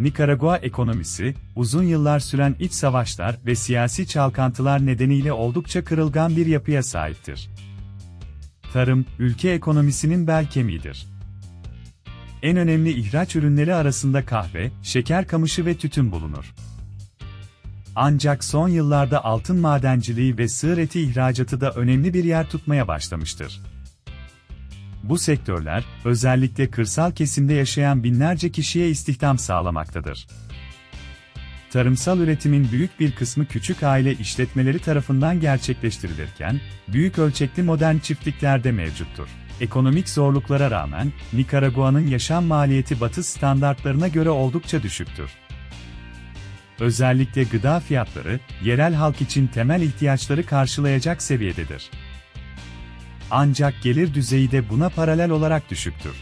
Nikaragua ekonomisi, uzun yıllar süren iç savaşlar ve siyasi çalkantılar nedeniyle oldukça kırılgan bir yapıya sahiptir. Tarım, ülke ekonomisinin bel kemiğidir. En önemli ihraç ürünleri arasında kahve, şeker kamışı ve tütün bulunur. Ancak son yıllarda altın madenciliği ve sığır eti ihracatı da önemli bir yer tutmaya başlamıştır. Bu sektörler, özellikle kırsal kesimde yaşayan binlerce kişiye istihdam sağlamaktadır. Tarımsal üretimin büyük bir kısmı küçük aile işletmeleri tarafından gerçekleştirilirken, büyük ölçekli modern çiftlikler de mevcuttur. Ekonomik zorluklara rağmen, Nikaragua'nın yaşam maliyeti batı standartlarına göre oldukça düşüktür. Özellikle gıda fiyatları, yerel halk için temel ihtiyaçları karşılayacak seviyededir. Ancak gelir düzeyi de buna paralel olarak düşüktür.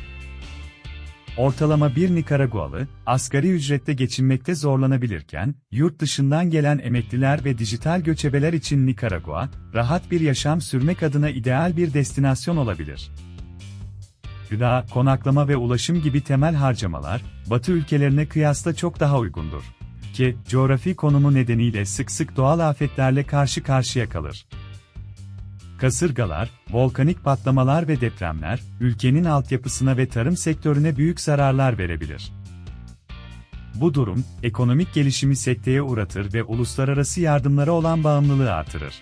Ortalama bir Nikaragualı, asgari ücrette geçinmekte zorlanabilirken, yurt dışından gelen emekliler ve dijital göçebeler için Nikaragua, rahat bir yaşam sürmek adına ideal bir destinasyon olabilir. Gıda, konaklama ve ulaşım gibi temel harcamalar, Batı ülkelerine kıyasla çok daha uygundur. Ki, coğrafi konumu nedeniyle sık sık doğal afetlerle karşı karşıya kalır. Kasırgalar, volkanik patlamalar ve depremler, ülkenin altyapısına ve tarım sektörüne büyük zararlar verebilir. Bu durum, ekonomik gelişimi sekteye uğratır ve uluslararası yardımlara olan bağımlılığı artırır.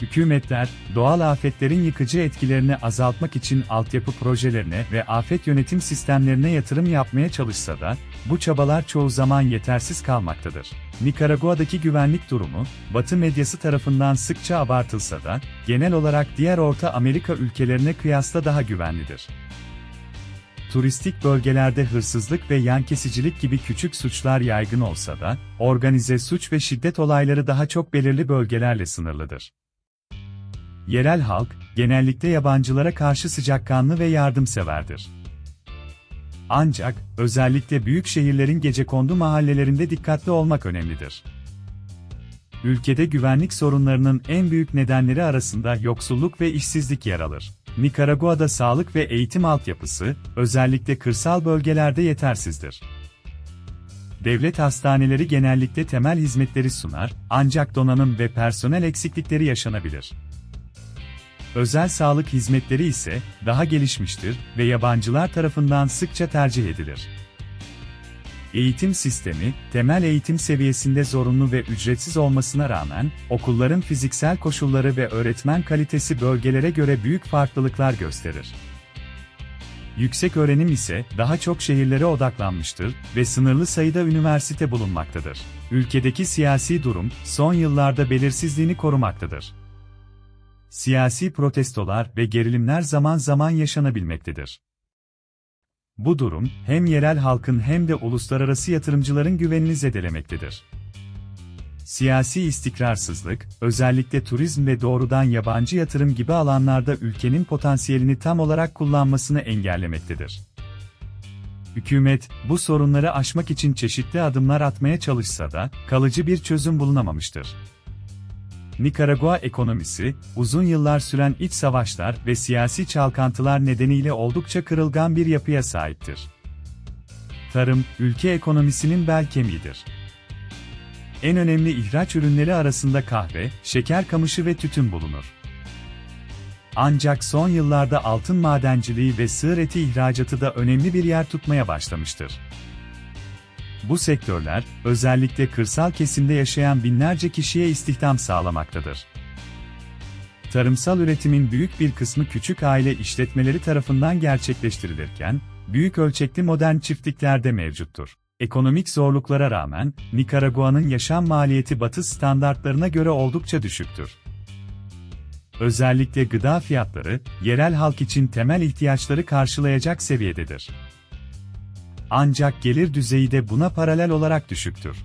Hükümetler, doğal afetlerin yıkıcı etkilerini azaltmak için altyapı projelerine ve afet yönetim sistemlerine yatırım yapmaya çalışsa da, bu çabalar çoğu zaman yetersiz kalmaktadır. Nikaragua'daki güvenlik durumu, Batı medyası tarafından sıkça abartılsa da, genel olarak diğer Orta Amerika ülkelerine kıyasla daha güvenlidir. Turistik bölgelerde hırsızlık ve yan kesicilik gibi küçük suçlar yaygın olsa da, organize suç ve şiddet olayları daha çok belirli bölgelerle sınırlıdır. Yerel halk, genellikle yabancılara karşı sıcakkanlı ve yardımseverdir. Ancak, özellikle büyük şehirlerin gecekondu mahallelerinde dikkatli olmak önemlidir. Ülkede güvenlik sorunlarının en büyük nedenleri arasında yoksulluk ve işsizlik yer alır. Nikaragua'da sağlık ve eğitim altyapısı, özellikle kırsal bölgelerde yetersizdir. Devlet hastaneleri genellikle temel hizmetleri sunar, ancak donanım ve personel eksiklikleri yaşanabilir. Özel sağlık hizmetleri ise daha gelişmiştir ve yabancılar tarafından sıkça tercih edilir. Eğitim sistemi, temel eğitim seviyesinde zorunlu ve ücretsiz olmasına rağmen, okulların fiziksel koşulları ve öğretmen kalitesi bölgelere göre büyük farklılıklar gösterir. Yüksek öğrenim ise daha çok şehirlere odaklanmıştır ve sınırlı sayıda üniversite bulunmaktadır. Ülkedeki siyasi durum son yıllarda belirsizliğini korumaktadır siyasi protestolar ve gerilimler zaman zaman yaşanabilmektedir. Bu durum, hem yerel halkın hem de uluslararası yatırımcıların güvenini zedelemektedir. Siyasi istikrarsızlık, özellikle turizm ve doğrudan yabancı yatırım gibi alanlarda ülkenin potansiyelini tam olarak kullanmasını engellemektedir. Hükümet, bu sorunları aşmak için çeşitli adımlar atmaya çalışsa da, kalıcı bir çözüm bulunamamıştır. Nikaragua ekonomisi, uzun yıllar süren iç savaşlar ve siyasi çalkantılar nedeniyle oldukça kırılgan bir yapıya sahiptir. Tarım, ülke ekonomisinin bel kemiğidir. En önemli ihraç ürünleri arasında kahve, şeker kamışı ve tütün bulunur. Ancak son yıllarda altın madenciliği ve sığır eti ihracatı da önemli bir yer tutmaya başlamıştır. Bu sektörler, özellikle kırsal kesimde yaşayan binlerce kişiye istihdam sağlamaktadır. Tarımsal üretimin büyük bir kısmı küçük aile işletmeleri tarafından gerçekleştirilirken, büyük ölçekli modern çiftlikler de mevcuttur. Ekonomik zorluklara rağmen, Nikaragua'nın yaşam maliyeti batı standartlarına göre oldukça düşüktür. Özellikle gıda fiyatları, yerel halk için temel ihtiyaçları karşılayacak seviyededir. Ancak gelir düzeyi de buna paralel olarak düşüktür.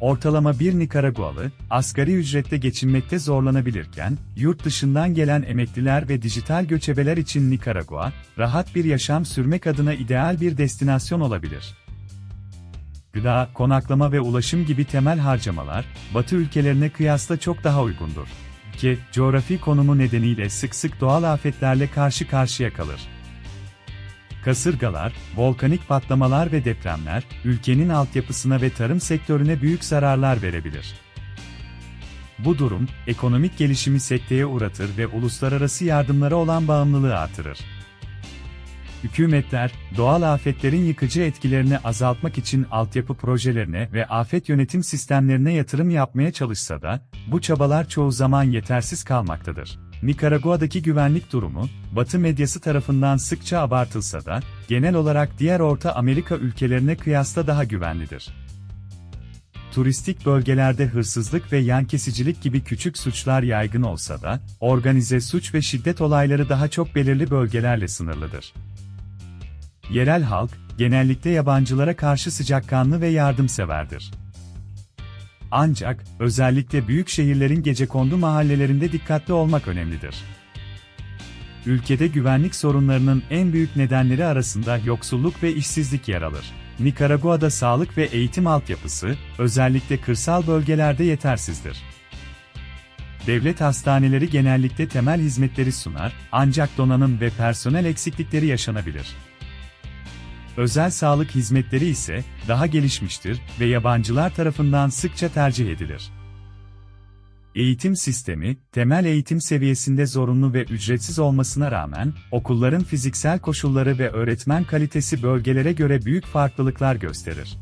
Ortalama bir Nikaragualı, asgari ücretle geçinmekte zorlanabilirken, yurt dışından gelen emekliler ve dijital göçebeler için Nikaragua, rahat bir yaşam sürmek adına ideal bir destinasyon olabilir. Gıda, konaklama ve ulaşım gibi temel harcamalar, Batı ülkelerine kıyasla çok daha uygundur. Ki, coğrafi konumu nedeniyle sık sık doğal afetlerle karşı karşıya kalır. Kasırgalar, volkanik patlamalar ve depremler, ülkenin altyapısına ve tarım sektörüne büyük zararlar verebilir. Bu durum, ekonomik gelişimi sekteye uğratır ve uluslararası yardımlara olan bağımlılığı artırır. Hükümetler, doğal afetlerin yıkıcı etkilerini azaltmak için altyapı projelerine ve afet yönetim sistemlerine yatırım yapmaya çalışsa da, bu çabalar çoğu zaman yetersiz kalmaktadır. Nikaragua'daki güvenlik durumu, Batı medyası tarafından sıkça abartılsa da, genel olarak diğer Orta Amerika ülkelerine kıyasla daha güvenlidir. Turistik bölgelerde hırsızlık ve yan kesicilik gibi küçük suçlar yaygın olsa da, organize suç ve şiddet olayları daha çok belirli bölgelerle sınırlıdır. Yerel halk, genellikle yabancılara karşı sıcakkanlı ve yardımseverdir. Ancak, özellikle büyük şehirlerin gecekondu mahallelerinde dikkatli olmak önemlidir. Ülkede güvenlik sorunlarının en büyük nedenleri arasında yoksulluk ve işsizlik yer alır. Nikaragua'da sağlık ve eğitim altyapısı, özellikle kırsal bölgelerde yetersizdir. Devlet hastaneleri genellikle temel hizmetleri sunar, ancak donanım ve personel eksiklikleri yaşanabilir. Özel sağlık hizmetleri ise daha gelişmiştir ve yabancılar tarafından sıkça tercih edilir. Eğitim sistemi, temel eğitim seviyesinde zorunlu ve ücretsiz olmasına rağmen, okulların fiziksel koşulları ve öğretmen kalitesi bölgelere göre büyük farklılıklar gösterir.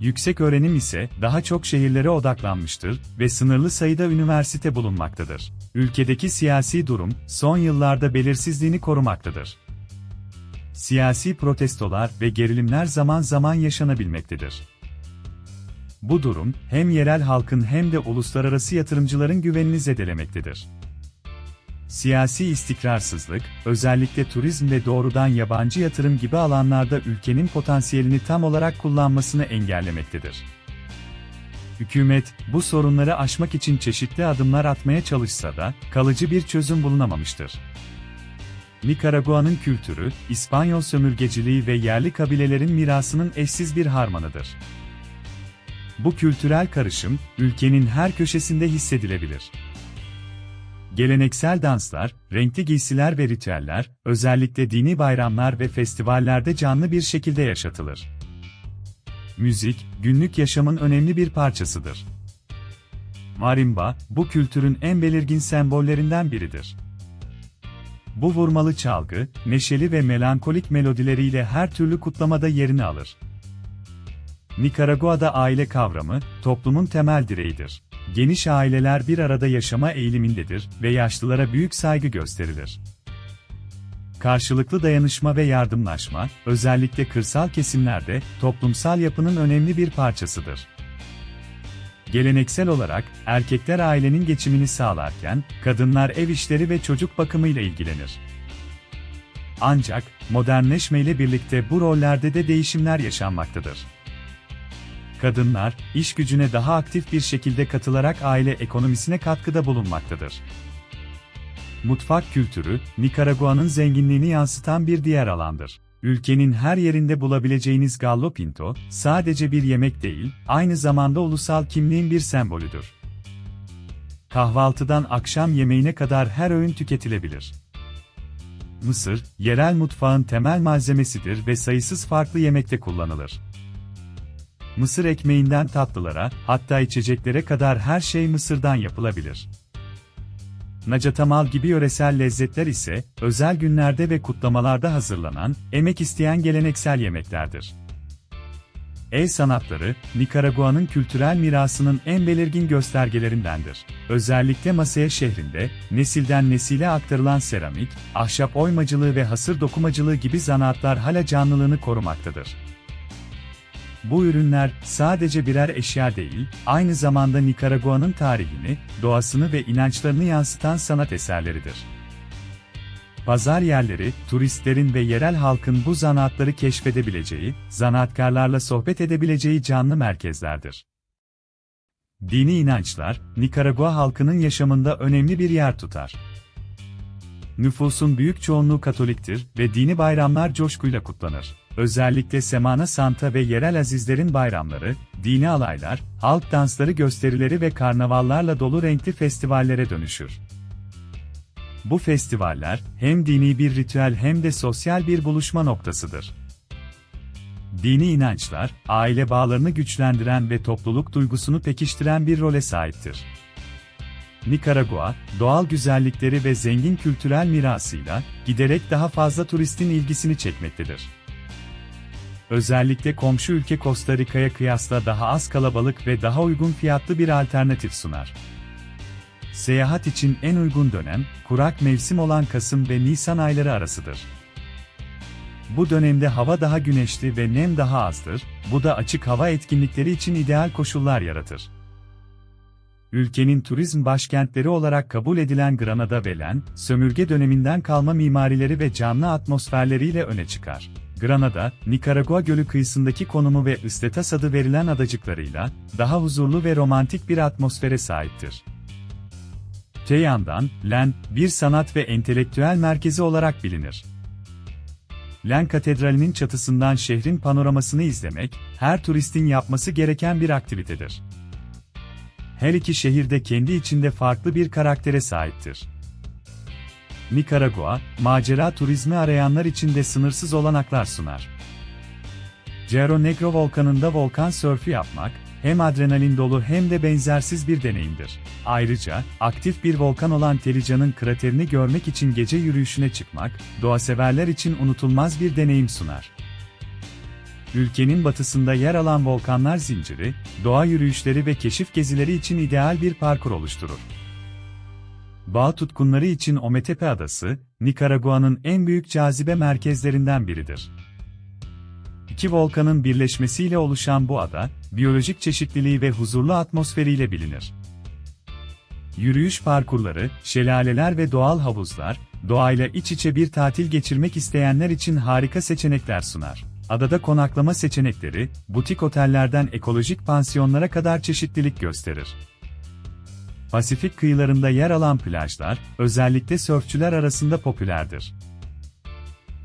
Yüksek öğrenim ise daha çok şehirlere odaklanmıştır ve sınırlı sayıda üniversite bulunmaktadır. Ülkedeki siyasi durum son yıllarda belirsizliğini korumaktadır siyasi protestolar ve gerilimler zaman zaman yaşanabilmektedir. Bu durum, hem yerel halkın hem de uluslararası yatırımcıların güvenini zedelemektedir. Siyasi istikrarsızlık, özellikle turizm ve doğrudan yabancı yatırım gibi alanlarda ülkenin potansiyelini tam olarak kullanmasını engellemektedir. Hükümet, bu sorunları aşmak için çeşitli adımlar atmaya çalışsa da, kalıcı bir çözüm bulunamamıştır. Nikaragua'nın kültürü, İspanyol sömürgeciliği ve yerli kabilelerin mirasının eşsiz bir harmanıdır. Bu kültürel karışım, ülkenin her köşesinde hissedilebilir. Geleneksel danslar, renkli giysiler ve ritüeller, özellikle dini bayramlar ve festivallerde canlı bir şekilde yaşatılır. Müzik, günlük yaşamın önemli bir parçasıdır. Marimba, bu kültürün en belirgin sembollerinden biridir. Bu vurmalı çalgı, neşeli ve melankolik melodileriyle her türlü kutlamada yerini alır. Nikaragua'da aile kavramı, toplumun temel direğidir. Geniş aileler bir arada yaşama eğilimindedir ve yaşlılara büyük saygı gösterilir. Karşılıklı dayanışma ve yardımlaşma, özellikle kırsal kesimlerde, toplumsal yapının önemli bir parçasıdır. Geleneksel olarak, erkekler ailenin geçimini sağlarken, kadınlar ev işleri ve çocuk bakımıyla ilgilenir. Ancak, modernleşmeyle birlikte bu rollerde de değişimler yaşanmaktadır. Kadınlar, iş gücüne daha aktif bir şekilde katılarak aile ekonomisine katkıda bulunmaktadır. Mutfak kültürü, Nikaragua'nın zenginliğini yansıtan bir diğer alandır. Ülkenin her yerinde bulabileceğiniz gallo pinto, sadece bir yemek değil, aynı zamanda ulusal kimliğin bir sembolüdür. Kahvaltıdan akşam yemeğine kadar her öğün tüketilebilir. Mısır, yerel mutfağın temel malzemesidir ve sayısız farklı yemekte kullanılır. Mısır ekmeğinden tatlılara, hatta içeceklere kadar her şey Mısır'dan yapılabilir. Nacatamal gibi yöresel lezzetler ise, özel günlerde ve kutlamalarda hazırlanan, emek isteyen geleneksel yemeklerdir. El sanatları, Nikaragua'nın kültürel mirasının en belirgin göstergelerindendir. Özellikle Masaya şehrinde, nesilden nesile aktarılan seramik, ahşap oymacılığı ve hasır dokumacılığı gibi zanaatlar hala canlılığını korumaktadır. Bu ürünler sadece birer eşya değil, aynı zamanda Nikaragua'nın tarihini, doğasını ve inançlarını yansıtan sanat eserleridir. Pazar yerleri, turistlerin ve yerel halkın bu zanaatları keşfedebileceği, zanaatkarlarla sohbet edebileceği canlı merkezlerdir. Dini inançlar, Nikaragua halkının yaşamında önemli bir yer tutar. Nüfusun büyük çoğunluğu Katoliktir ve dini bayramlar coşkuyla kutlanır. Özellikle Semana Santa ve yerel azizlerin bayramları, dini alaylar, halk dansları gösterileri ve karnavallarla dolu renkli festivallere dönüşür. Bu festivaller hem dini bir ritüel hem de sosyal bir buluşma noktasıdır. Dini inançlar, aile bağlarını güçlendiren ve topluluk duygusunu pekiştiren bir role sahiptir. Nikaragua, doğal güzellikleri ve zengin kültürel mirasıyla giderek daha fazla turistin ilgisini çekmektedir. Özellikle komşu ülke Costa Rica'ya kıyasla daha az kalabalık ve daha uygun fiyatlı bir alternatif sunar. Seyahat için en uygun dönem, kurak mevsim olan Kasım ve Nisan ayları arasıdır. Bu dönemde hava daha güneşli ve nem daha azdır, bu da açık hava etkinlikleri için ideal koşullar yaratır. Ülkenin turizm başkentleri olarak kabul edilen Granada ve Len, sömürge döneminden kalma mimarileri ve canlı atmosferleriyle öne çıkar. Granada, Nikaragua Gölü kıyısındaki konumu ve Istetas adı verilen adacıklarıyla, daha huzurlu ve romantik bir atmosfere sahiptir. Te yandan, Len, bir sanat ve entelektüel merkezi olarak bilinir. Len Katedrali'nin çatısından şehrin panoramasını izlemek, her turistin yapması gereken bir aktivitedir. Her iki şehir de kendi içinde farklı bir karaktere sahiptir. Nikaragua, macera turizmi arayanlar için de sınırsız olanaklar sunar. Cerro Negro volkanında volkan sörfü yapmak, hem adrenalin dolu hem de benzersiz bir deneyimdir. Ayrıca, aktif bir volkan olan Telican'ın kraterini görmek için gece yürüyüşüne çıkmak, doğaseverler için unutulmaz bir deneyim sunar. Ülkenin batısında yer alan volkanlar zinciri, doğa yürüyüşleri ve keşif gezileri için ideal bir parkur oluşturur. Bağ tutkunları için Ometepe Adası, Nikaragua'nın en büyük cazibe merkezlerinden biridir. İki volkanın birleşmesiyle oluşan bu ada, biyolojik çeşitliliği ve huzurlu atmosferiyle bilinir. Yürüyüş parkurları, şelaleler ve doğal havuzlar, doğayla iç içe bir tatil geçirmek isteyenler için harika seçenekler sunar. Adada konaklama seçenekleri, butik otellerden ekolojik pansiyonlara kadar çeşitlilik gösterir. Pasifik kıyılarında yer alan plajlar, özellikle sörfçüler arasında popülerdir.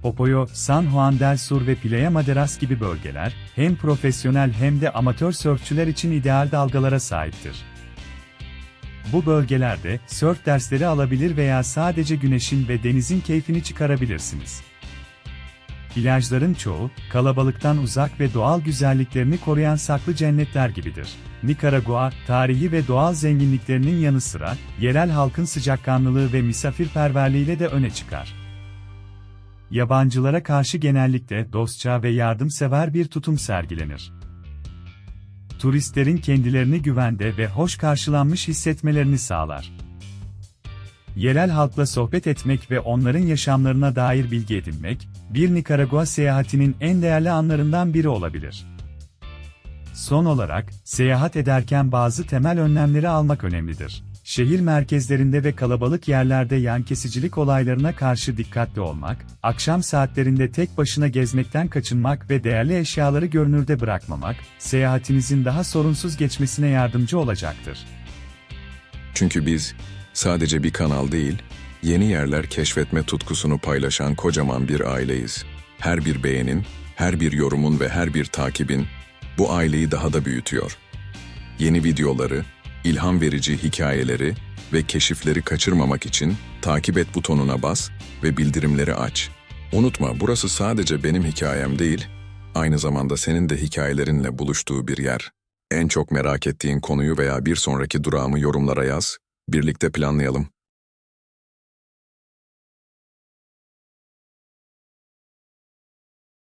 Popoyo, San Juan del Sur ve Playa Maderas gibi bölgeler, hem profesyonel hem de amatör sörfçüler için ideal dalgalara sahiptir. Bu bölgelerde, sörf dersleri alabilir veya sadece güneşin ve denizin keyfini çıkarabilirsiniz. Plajların çoğu, kalabalıktan uzak ve doğal güzelliklerini koruyan saklı cennetler gibidir. Nikaragua, tarihi ve doğal zenginliklerinin yanı sıra, yerel halkın sıcakkanlılığı ve misafirperverliğiyle de öne çıkar. Yabancılara karşı genellikle dostça ve yardımsever bir tutum sergilenir. Turistlerin kendilerini güvende ve hoş karşılanmış hissetmelerini sağlar. Yerel halkla sohbet etmek ve onların yaşamlarına dair bilgi edinmek, bir Nikaragua seyahatinin en değerli anlarından biri olabilir. Son olarak, seyahat ederken bazı temel önlemleri almak önemlidir. Şehir merkezlerinde ve kalabalık yerlerde yan kesicilik olaylarına karşı dikkatli olmak, akşam saatlerinde tek başına gezmekten kaçınmak ve değerli eşyaları görünürde bırakmamak, seyahatinizin daha sorunsuz geçmesine yardımcı olacaktır. Çünkü biz sadece bir kanal değil, yeni yerler keşfetme tutkusunu paylaşan kocaman bir aileyiz. Her bir beğenin, her bir yorumun ve her bir takibin bu aileyi daha da büyütüyor. Yeni videoları, ilham verici hikayeleri ve keşifleri kaçırmamak için takip et butonuna bas ve bildirimleri aç. Unutma burası sadece benim hikayem değil, aynı zamanda senin de hikayelerinle buluştuğu bir yer. En çok merak ettiğin konuyu veya bir sonraki durağımı yorumlara yaz, birlikte planlayalım.